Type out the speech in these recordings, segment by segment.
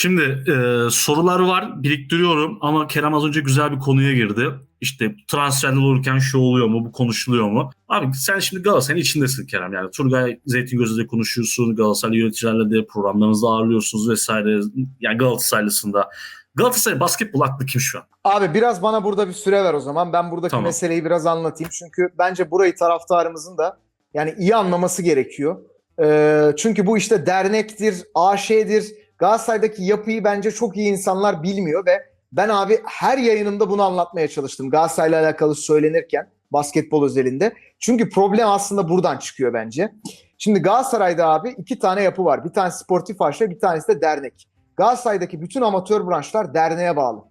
Şimdi e, sorular var biriktiriyorum ama Kerem az önce güzel bir konuya girdi. İşte transferler olurken şu oluyor mu, bu konuşuluyor mu? Abi sen şimdi Galatasaray'ın içindesin Kerem. Yani Turgay Zeytingöz'le de konuşuyorsun, Galatasaray yöneticilerle de programlarınızda ağırlıyorsunuz vesaire. Yani Galatasaraylısında. Galatasaray basketbol aklı kim şu an? Abi biraz bana burada bir süre ver o zaman. Ben buradaki Tamam. meseleyi biraz anlatayım. Çünkü bence burayı taraftarımızın da yani iyi anlaması gerekiyor. Ee, çünkü bu işte dernektir, AŞ'dir. Galatasaray'daki yapıyı bence çok iyi insanlar bilmiyor ve ben abi her yayınımda bunu anlatmaya çalıştım. Galatasaray'la alakalı söylenirken basketbol özelinde. Çünkü problem aslında buradan çıkıyor bence. Şimdi Galatasaray'da abi iki tane yapı var. Bir tanesi sportif AŞ, bir tanesi de dernek. Galatasaray'daki bütün amatör branşlar derneğe bağlı.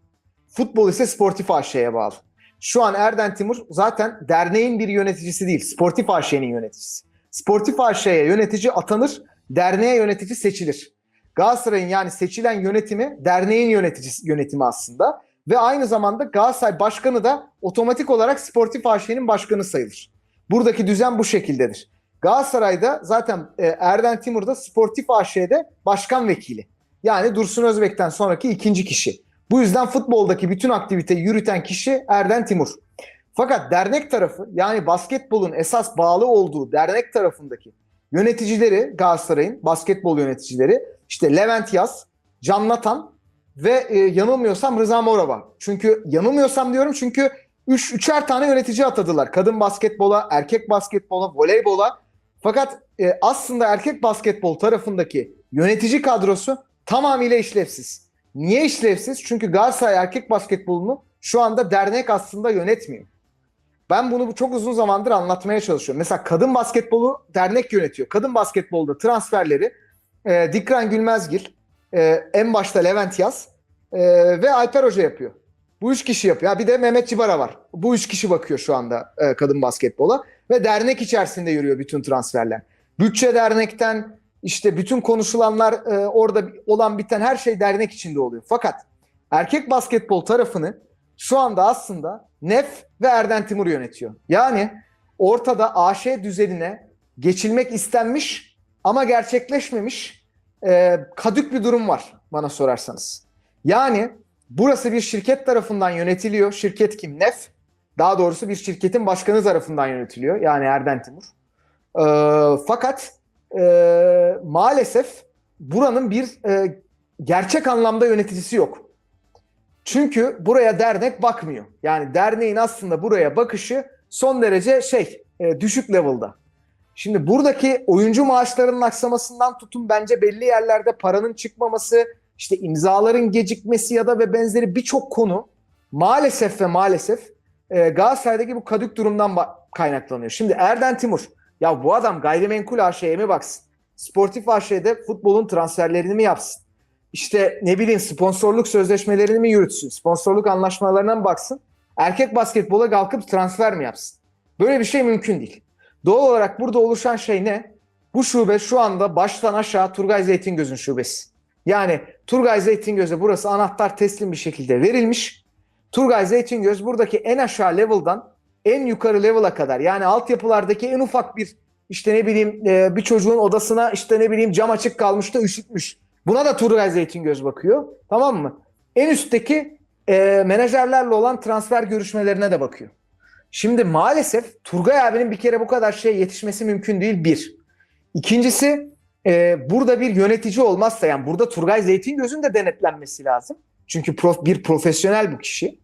Futbol ise Sportif AŞ'ye bağlı. Şu an Erden Timur zaten derneğin bir yöneticisi değil, Sportif AŞ'nin yöneticisi. Sportif AŞ'ye yönetici atanır, derneğe yönetici seçilir. Galatasaray'ın yani seçilen yönetimi derneğin yöneticisi yönetimi aslında ve aynı zamanda Galatasaray başkanı da otomatik olarak Sportif AŞ'nin başkanı sayılır. Buradaki düzen bu şekildedir. Galatasaray'da zaten e, Erden Timur da Sportif AŞ'de başkan vekili. Yani Dursun Özbek'ten sonraki ikinci kişi. Bu yüzden futboldaki bütün aktiviteyi yürüten kişi Erden Timur. Fakat dernek tarafı yani basketbolun esas bağlı olduğu dernek tarafındaki yöneticileri Galatasaray'ın basketbol yöneticileri işte Levent Yaz, Can Natan ve e, yanılmıyorsam Rıza Morava. Çünkü yanılmıyorsam diyorum çünkü üç, üçer tane yönetici atadılar. Kadın basketbola, erkek basketbola, voleybola. Fakat e, aslında erkek basketbol tarafındaki yönetici kadrosu tamamıyla işlevsiz. Niye işlevsiz? Çünkü Galatasaray erkek basketbolunu şu anda dernek aslında yönetmiyor. Ben bunu çok uzun zamandır anlatmaya çalışıyorum. Mesela kadın basketbolu dernek yönetiyor. Kadın basketbolda transferleri e, Dikran Gülmezgil, e, en başta Levent Yaz e, ve Alper Hoca yapıyor. Bu üç kişi yapıyor. Ha, bir de Mehmet Cibara var. Bu üç kişi bakıyor şu anda e, kadın basketbola. Ve dernek içerisinde yürüyor bütün transferler. Bütçe dernekten işte bütün konuşulanlar e, orada olan biten her şey dernek içinde oluyor. Fakat erkek basketbol tarafını şu anda aslında Nef ve Erden Timur yönetiyor. Yani ortada AŞ düzenine geçilmek istenmiş ama gerçekleşmemiş e, kadük bir durum var bana sorarsanız. Yani burası bir şirket tarafından yönetiliyor. Şirket kim? Nef. Daha doğrusu bir şirketin başkanı tarafından yönetiliyor. Yani Erden Timur. E, fakat e, maalesef buranın bir e, gerçek anlamda yöneticisi yok. Çünkü buraya dernek bakmıyor. Yani derneğin aslında buraya bakışı son derece şey e, düşük level'da. Şimdi buradaki oyuncu maaşlarının aksamasından tutun bence belli yerlerde paranın çıkmaması, işte imzaların gecikmesi ya da ve benzeri birçok konu maalesef ve maalesef e, Galatasaray'daki bu kadük durumdan kaynaklanıyor. Şimdi Erden Timur ya bu adam gayrimenkul AŞ'ye mi baksın? Sportif AŞ'de futbolun transferlerini mi yapsın? İşte ne bileyim sponsorluk sözleşmelerini mi yürütsün? Sponsorluk anlaşmalarına mı baksın? Erkek basketbola kalkıp transfer mi yapsın? Böyle bir şey mümkün değil. Doğal olarak burada oluşan şey ne? Bu şube şu anda baştan aşağı Turgay Zeytingöz'ün şubesi. Yani Turgay Zeytingöz'e burası anahtar teslim bir şekilde verilmiş. Turgay Zeytingöz buradaki en aşağı level'dan en yukarı level'a kadar yani altyapılardaki en ufak bir işte ne bileyim e, bir çocuğun odasına işte ne bileyim cam açık kalmış da üşütmüş. Buna da Turgay Zeytingöz bakıyor. Tamam mı? En üstteki e, menajerlerle olan transfer görüşmelerine de bakıyor. Şimdi maalesef Turgay abinin bir kere bu kadar şey yetişmesi mümkün değil bir. İkincisi e, burada bir yönetici olmazsa yani burada Turgay Zeytingöz'ün de denetlenmesi lazım. Çünkü prof, bir profesyonel bu kişi.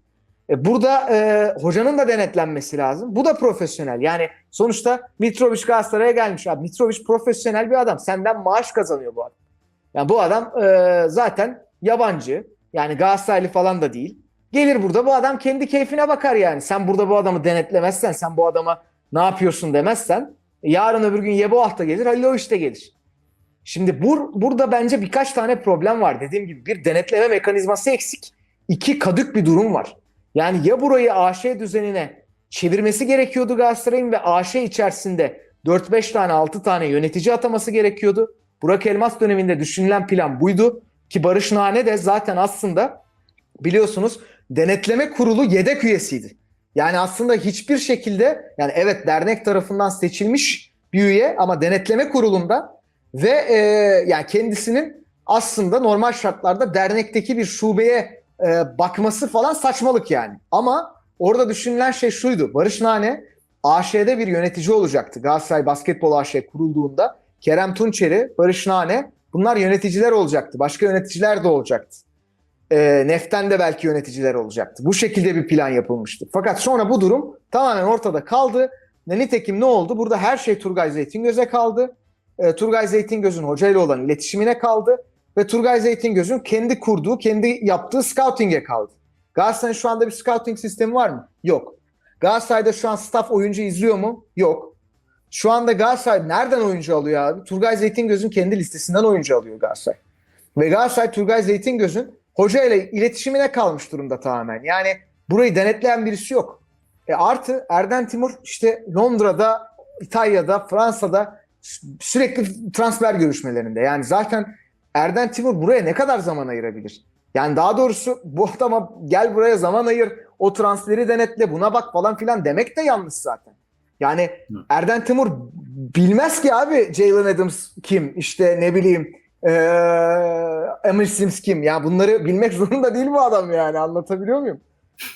E, burada e, hocanın da denetlenmesi lazım. Bu da profesyonel. Yani sonuçta Mitrovic Galatasaray'a gelmiş. Abi Mitrovic profesyonel bir adam. Senden maaş kazanıyor bu adam. Yani bu adam e, zaten yabancı. Yani Galatasaraylı falan da değil. Gelir burada bu adam kendi keyfine bakar yani. Sen burada bu adamı denetlemezsen, sen bu adama ne yapıyorsun demezsen yarın öbür gün Yeboah da gelir, Halil da gelir. Şimdi bur, burada bence birkaç tane problem var. Dediğim gibi bir denetleme mekanizması eksik. İki kadük bir durum var. Yani ya burayı AŞ düzenine çevirmesi gerekiyordu Galatasaray'ın ve AŞ içerisinde 4-5 tane 6 tane yönetici ataması gerekiyordu. Burak Elmas döneminde düşünülen plan buydu. Ki Barış Nane de zaten aslında biliyorsunuz denetleme kurulu yedek üyesiydi. Yani aslında hiçbir şekilde yani evet dernek tarafından seçilmiş bir üye ama denetleme kurulunda ve e, yani kendisinin aslında normal şartlarda dernekteki bir şubeye e, bakması falan saçmalık yani. Ama orada düşünülen şey şuydu. Barış Nane AŞ'de bir yönetici olacaktı. Galatasaray Basketbol AŞ kurulduğunda Kerem Tunçeri, Barış Nane bunlar yöneticiler olacaktı. Başka yöneticiler de olacaktı. E, Neften de belki yöneticiler olacaktı. Bu şekilde bir plan yapılmıştı. Fakat sonra bu durum tamamen ortada kaldı. Ne nitekim ne oldu? Burada her şey Turgay Zeytingöz'e kaldı. E, Turgay Zeytingöz'ün hocayla olan iletişimine kaldı. Ve Turgay Zeytingöz'ün kendi kurduğu, kendi yaptığı scouting'e kaldı. Galatasaray'ın şu anda bir scouting sistemi var mı? Yok. Galatasaray'da şu an staff oyuncu izliyor mu? Yok. Şu anda Galatasaray nereden oyuncu alıyor abi? Turgay Zeytingöz'ün kendi listesinden oyuncu alıyor Galatasaray. Ve Galatasaray Turgay Zeytingöz'ün hoca ile iletişimine kalmış durumda tamamen. Yani burayı denetleyen birisi yok. E artı Erden Timur işte Londra'da, İtalya'da, Fransa'da sürekli transfer görüşmelerinde. Yani zaten Erden Timur buraya ne kadar zaman ayırabilir? Yani daha doğrusu bu adama gel buraya zaman ayır, o transferi denetle, buna bak falan filan demek de yanlış zaten. Yani Erden Timur bilmez ki abi Jalen Adams kim, işte ne bileyim ee, Emil Sims kim? Ya bunları bilmek zorunda değil bu adam yani anlatabiliyor muyum?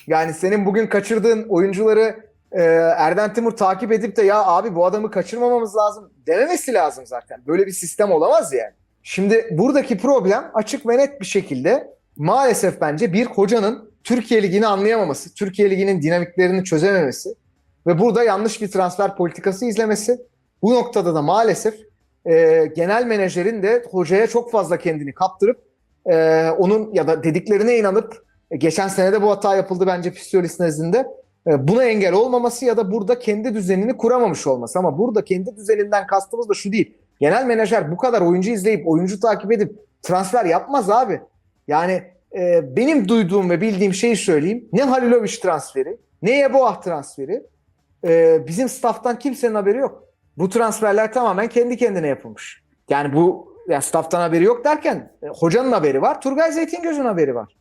Yani senin bugün kaçırdığın oyuncuları e, Erden Timur takip edip de ya abi bu adamı kaçırmamamız lazım dememesi lazım zaten. Böyle bir sistem olamaz yani. Şimdi buradaki problem açık ve net bir şekilde maalesef bence bir hocanın Türkiye Ligi'ni anlayamaması, Türkiye Ligi'nin dinamiklerini çözememesi ve burada yanlış bir transfer politikası izlemesi. Bu noktada da maalesef e, genel menajerin de hocaya çok fazla kendini kaptırıp e, onun ya da dediklerine inanıp e, geçen sene de bu hata yapıldı bence Pistolis nezdinde. E, buna engel olmaması ya da burada kendi düzenini kuramamış olması. Ama burada kendi düzeninden kastımız da şu değil. Genel menajer bu kadar oyuncu izleyip, oyuncu takip edip transfer yapmaz abi. Yani e, benim duyduğum ve bildiğim şeyi söyleyeyim. Ne Halilovic transferi, ne Yeboah transferi. E, bizim stafftan kimsenin haberi yok. Bu transferler tamamen kendi kendine yapılmış. Yani bu yani stafftan haberi yok derken e, hocanın haberi var, Turgay Zeytingöz'ün haberi var.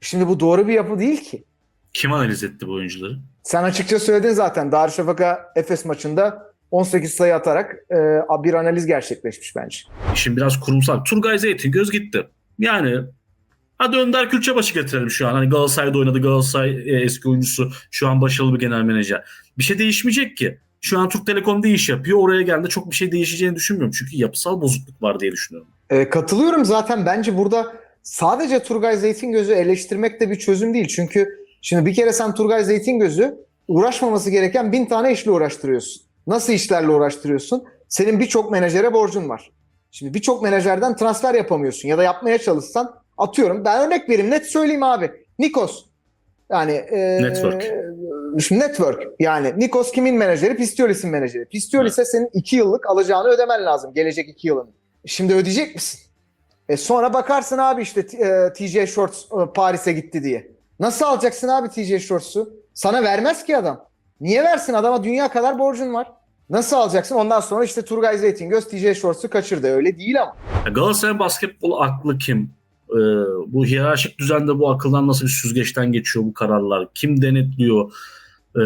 Şimdi bu doğru bir yapı değil ki. Kim analiz etti bu oyuncuları? Sen açıkça söyledin zaten. Darüşşafaka Efes maçında 18 sayı atarak e, bir analiz gerçekleşmiş bence. Şimdi biraz kurumsal. Turgay Zeytingöz gitti. Yani hadi Önder Külçebaşı getirelim şu an. Hani Galatasaray'da oynadı. Galatasaray e, eski oyuncusu. Şu an başarılı bir genel menajer. Bir şey değişmeyecek ki. Şu an Türk Telekom'da iş yapıyor. Oraya geldi çok bir şey değişeceğini düşünmüyorum. Çünkü yapısal bozukluk var diye düşünüyorum. E, katılıyorum zaten. Bence burada sadece Turgay Zeytingöz'ü eleştirmek de bir çözüm değil. Çünkü şimdi bir kere sen Turgay Zeytingöz'ü uğraşmaması gereken bin tane işle uğraştırıyorsun. Nasıl işlerle uğraştırıyorsun? Senin birçok menajere borcun var. Şimdi birçok menajerden transfer yapamıyorsun ya da yapmaya çalışsan atıyorum. Ben örnek vereyim net söyleyeyim abi. Nikos. Yani e, Network. Network. Yani Nikos kimin menajeri? Pistiolis'in menajeri. Pistiolis'e senin 2 yıllık alacağını ödemen lazım. Gelecek 2 yılını. Şimdi ödeyecek misin? E sonra bakarsın abi işte e, TJ Shorts e, Paris'e gitti diye. Nasıl alacaksın abi TJ Shorts'u? Sana vermez ki adam. Niye versin? Adama dünya kadar borcun var. Nasıl alacaksın? Ondan sonra işte Turgay Zeytingöz TJ Shorts'u kaçırdı. Öyle değil ama. Galatasaray basketbol aklı kim? Ee, bu hiyerarşik düzende bu akıldan nasıl bir süzgeçten geçiyor bu kararlar? Kim denetliyor? Ee,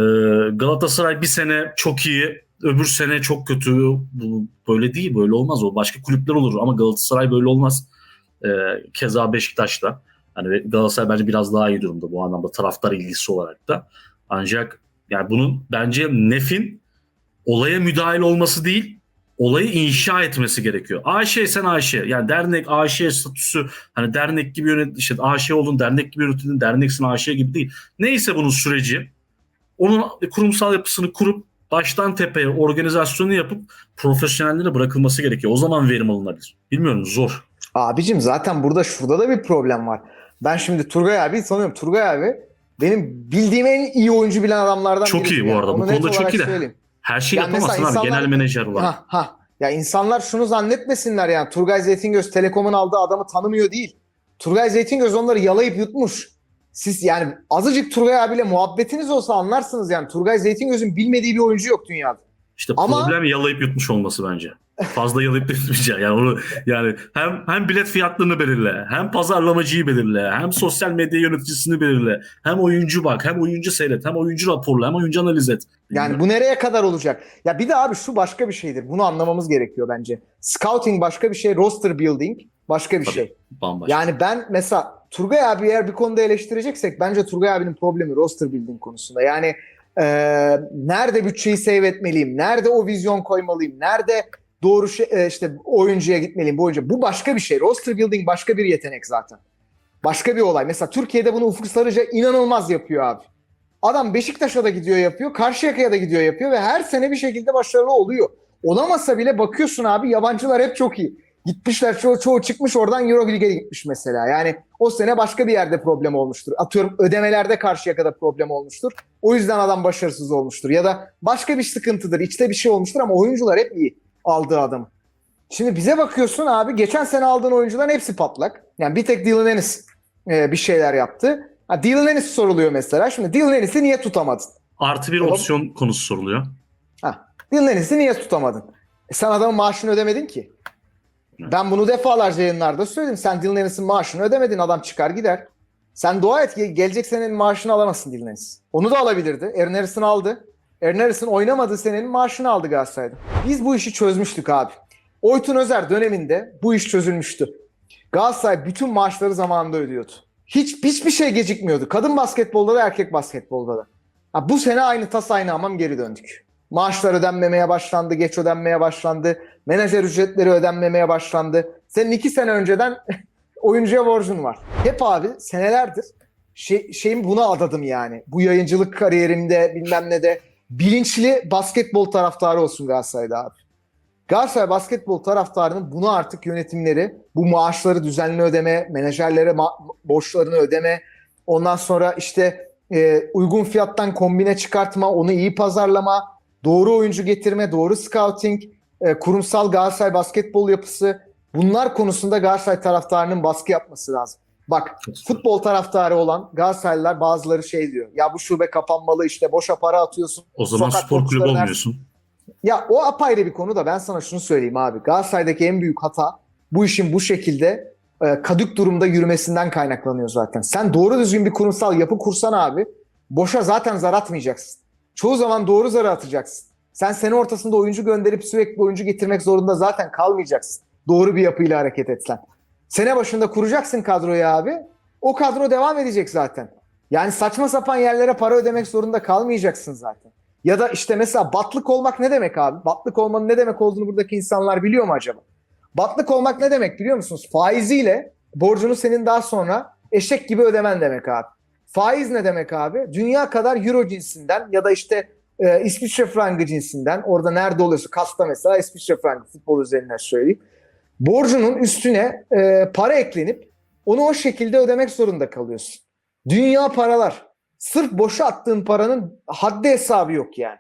Galatasaray bir sene çok iyi, öbür sene çok kötü. Bu böyle değil, böyle olmaz. O başka kulüpler olur ama Galatasaray böyle olmaz. Ee, keza Beşiktaş'ta. Yani Galatasaray bence biraz daha iyi durumda bu anlamda taraftar ilgisi olarak da. Ancak yani bunun bence Nef'in olaya müdahil olması değil, olayı inşa etmesi gerekiyor. AŞ sen AŞ. Yani dernek AŞ statüsü hani dernek gibi yönet işte AŞ oldun, dernek gibi yönetildin, derneksin AŞ gibi değil. Neyse bunun süreci onun kurumsal yapısını kurup baştan tepeye organizasyonu yapıp profesyonellere bırakılması gerekiyor. O zaman verim alınabilir. Bilmiyorum zor. Abicim zaten burada şurada da bir problem var. Ben şimdi Turgay abi tanıyorum. Turgay abi benim bildiğim en iyi oyuncu bilen adamlardan Çok iyi bu yani. arada. Bu Onu net konuda çok iyi de. söyleyeyim. Her şeyi Yani yapamazsın abi insanlar- genel menajer olarak. Ha, ha. Ya insanlar şunu zannetmesinler yani Turgay Zeytingöz Telekom'un aldığı adamı tanımıyor değil. Turgay Zeytingöz onları yalayıp yutmuş. Siz yani azıcık Turgay abiyle muhabbetiniz olsa anlarsınız yani. Turgay Zeytingöz'ün bilmediği bir oyuncu yok dünyada. İşte Ama- problem yalayıp yutmuş olması bence. Fazla yalayıp etmeyeceksin. Yani onu yani hem hem bilet fiyatlarını belirle, hem pazarlamacıyı belirle, hem sosyal medya yöneticisini belirle, hem oyuncu bak, hem oyuncu seyret, hem oyuncu raporla, hem oyuncu analiz et. Yani bu nereye kadar olacak? Ya bir de abi şu başka bir şeydir. Bunu anlamamız gerekiyor bence. Scouting başka bir şey, roster building başka bir Tabii. şey. bambaşka. Yani ben mesela Turgay abi eğer bir konuda eleştireceksek bence Turgay abinin problemi roster building konusunda. Yani e, nerede bütçeyi save etmeliyim? Nerede o vizyon koymalıyım? Nerede doğru şey, e, işte oyuncuya gitmeliyim bu oyuncu? Bu başka bir şey. Roster building başka bir yetenek zaten. Başka bir olay. Mesela Türkiye'de bunu Ufuk Sarıca inanılmaz yapıyor abi. Adam Beşiktaş'a da gidiyor yapıyor. Karşıyaka'ya da gidiyor yapıyor ve her sene bir şekilde başarılı oluyor. Olamasa bile bakıyorsun abi yabancılar hep çok iyi. Gitmişler çoğu, çoğu çıkmış oradan Euroleague'e gitmiş mesela. Yani o sene başka bir yerde problem olmuştur. Atıyorum ödemelerde Karşıyaka'da problem olmuştur. O yüzden adam başarısız olmuştur. Ya da başka bir sıkıntıdır. içte bir şey olmuştur ama oyuncular hep iyi aldığı adamı. Şimdi bize bakıyorsun abi geçen sene aldığın oyuncuların hepsi patlak. Yani bir tek Dylan Ennis e, bir şeyler yaptı. Ha, Dylan Ennis soruluyor mesela. Şimdi Dylan Ennis'i niye tutamadın? Artı bir Tamam. opsiyon konusu soruluyor. Ha, Dylan Ennis'i niye tutamadın? E, sen adamın maaşını ödemedin ki. Ben bunu defalarca yayınlarda söyledim. Sen Dylan maaşını ödemedin. Adam çıkar gider. Sen dua et ki gelecek senenin maaşını alamazsın Dylan. Onu da alabilirdi. Aaron Harrison aldı. Aaron Harrison oynamadığı senenin maaşını aldı Galatasaray'da. Biz bu işi çözmüştük abi. Oytun Özer döneminde bu iş çözülmüştü. Galatasaray bütün maaşları zamanında ödüyordu. Hiç hiçbir şey gecikmiyordu. Kadın basketbolda da erkek basketbolda da. Ha, bu sene aynı tas aynı hamam geri döndük. Maaşlar ödenmemeye başlandı, geç ödenmeye başlandı. Menajer ücretleri ödenmemeye başlandı. Senin iki sene önceden oyuncuya borcun var. Hep abi senelerdir şey, şeyim buna adadım yani. Bu yayıncılık kariyerimde bilmem ne de bilinçli basketbol taraftarı olsun Galatasaray'da abi. Galatasaray basketbol taraftarının bunu artık yönetimleri bu maaşları düzenli ödeme, menajerlere ma- borçlarını ödeme, ondan sonra işte e, uygun fiyattan kombine çıkartma, onu iyi pazarlama, doğru oyuncu getirme, doğru scouting, e, kurumsal Galatasaray basketbol yapısı bunlar konusunda Galatasaray taraftarının baskı yapması lazım. Bak futbol taraftarı olan Galatasaraylılar bazıları şey diyor. Ya bu şube kapanmalı işte boşa para atıyorsun. O zaman spor kulübü olmuyorsun. Ya o apayrı bir konu da ben sana şunu söyleyeyim abi. Galatasaray'daki en büyük hata bu işin bu şekilde e, kadük durumda yürümesinden kaynaklanıyor zaten. Sen doğru düzgün bir kurumsal yapı kursan abi boşa zaten zar atmayacaksın. Çoğu zaman doğru zarı atacaksın. Sen sene ortasında oyuncu gönderip sürekli oyuncu getirmek zorunda zaten kalmayacaksın. Doğru bir yapıyla hareket etsen. Sene başında kuracaksın kadroyu abi. O kadro devam edecek zaten. Yani saçma sapan yerlere para ödemek zorunda kalmayacaksın zaten. Ya da işte mesela batlık olmak ne demek abi? Batlık olmanın ne demek olduğunu buradaki insanlar biliyor mu acaba? Batlık olmak ne demek biliyor musunuz? Faiziyle borcunu senin daha sonra eşek gibi ödemen demek abi. Faiz ne demek abi? Dünya kadar euro cinsinden ya da işte e, İsviçre frangı cinsinden orada nerede oluyorsa kasta mesela İsviçre frangı futbol üzerinden söyleyeyim. Borcunun üstüne e, para eklenip onu o şekilde ödemek zorunda kalıyorsun. Dünya paralar. Sırf boşa attığın paranın haddi hesabı yok yani.